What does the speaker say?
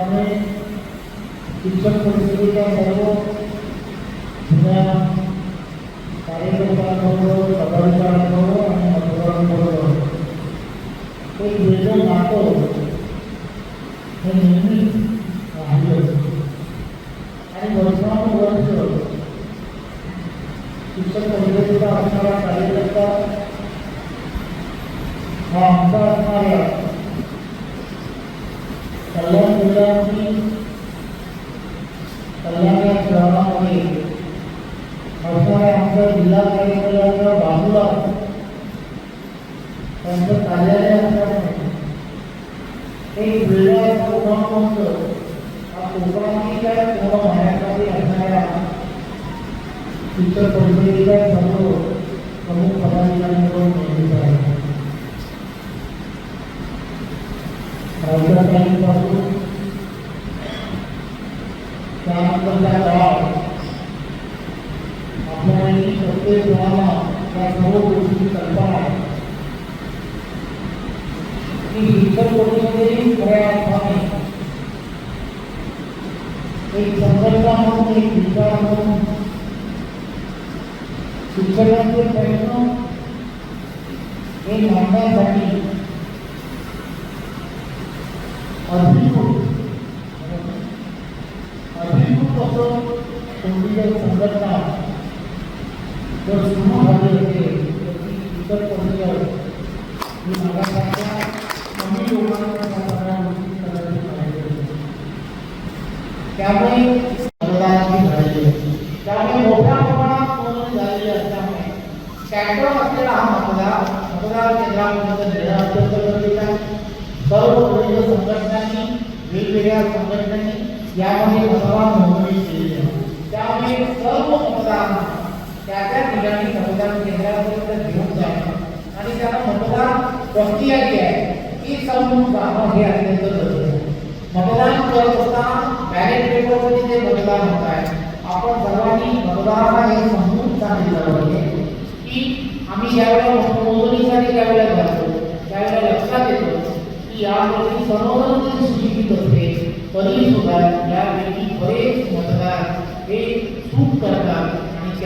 त्यामुळे शिक्षक परिषदेच्या सर्व जुन्या कार्यकर्त्यांबरोबर पदाधिकाऱ्यांबरोबर आणि मतदारांबरोबर एक वेगळं नातं हे नेहमी राहिलं आणि वर्षानुवर्ष शिक्षक परिषदेचा असणारा कार्यकर्ता हा आमचा असणाऱ्या जिल्ह्याची कल्याण शहरामध्ये असणाऱ्या आमच्या जिल्हा कार्यालयाच्या बाजूला त्यांचं कार्यालय असल्यामुळे एक वेगळा उपक्रम हा कोकणातील पूर्ण भारतामध्ये असणाऱ्या शिक्षक परिषदेच्या सर्व प्रमुख पदाधिकाऱ्यांकडून नेमलेला आहे राज्यपालांपासून त्यानंतरच्या काळात आपल्याला प्रत्येक जणांना या सर्व गोष्टीची कल्पना की शिक्षक परिषदेही खऱ्या अर्थाने एक संघटना म्हणून एक विचार म्हणून शिक्षकांचे प्रश्न हे मांडण्यासाठी अधिकृत सुरू झाली असेल तर ती शिक्षक परिषद ही? मागासारख्या कमी लोकांना त्या सगळ्या गोष्टी करायची पाहिजे त्यामुळे मतदानाची झालेली त्यामुळे मोठ्या प्रमाणात नोंदणी झालेली असल्यामुळे ट्रॅक्टर असलेला हा मतदार मतदार केंद्रापर्यंत नेणं अत्यंत गरजेचं आहे सर्व विविध संघटनांनी वेगवेगळ्या संघटनांनी यामध्ये मतदार नोंदणी केलेली आहे त्यामुळे सर्व मतदारांना त्या ठिकाणी मतदान केंद्रापर्यंत घेऊन जाणं आणि त्यांना मतदान प्रक्रिया जी आहे ती समजून जाणं हे अत्यंत गरजेचं मतदान करत असताना बॅलेट पेपरमध्ये जे मतदान होत आहे आपण सर्वांनी मतदारांना हे समजून सांगितलं पाहिजे की आम्ही ज्यावेळेला मतमोजणीसाठी ज्यावेळेला जातो त्यावेळेला लक्षात येतो की यामध्ये सर्वजण सुशिक्षित असते तरी सुद्धा यापैकी बरेच मतदार